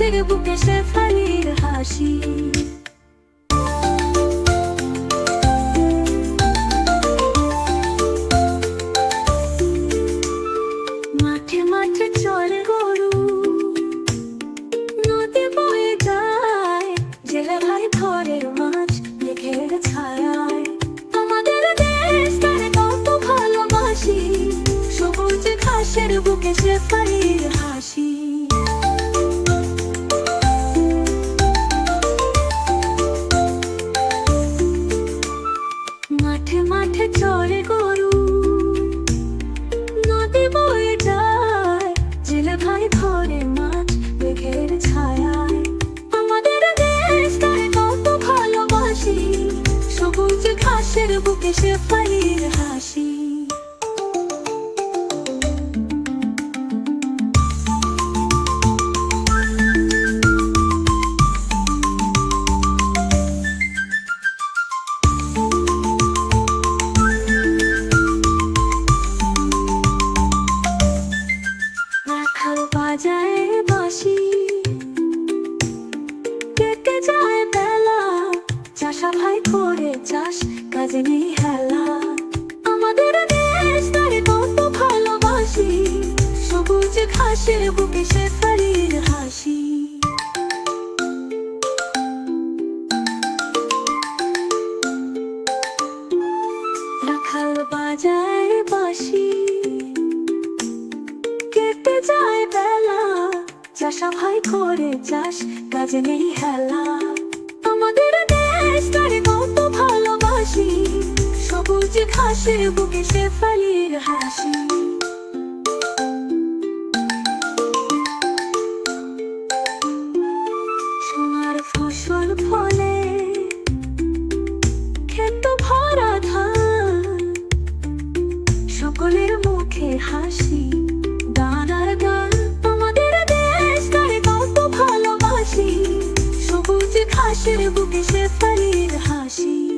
ঘাসের বুকে শেফালির হাসি মাঠে মাঠে চলে গরু নদী বয়ে যায় জেলে ভাই ঘরের মাছ মেঘের ছায়ায় আমাদের দেশ তার কত ভালোবাসি সবুজ ঘাসের বুকে শেফালির কাজে নেই ভালোবাসি। সবুজ ঘাসের হাসি। বাঁশি কেটে বেলা। করে চাষ কাজে নেই হেলা। হাসে que শেফালির হাসি assim. ফসল ফলে ভরা ধান, সকলের মুখে হাসি, দানার গান, আমাদের দেশ কত ভালোবাসি সবুজ ঘাসের বুকে শেফালির হাসি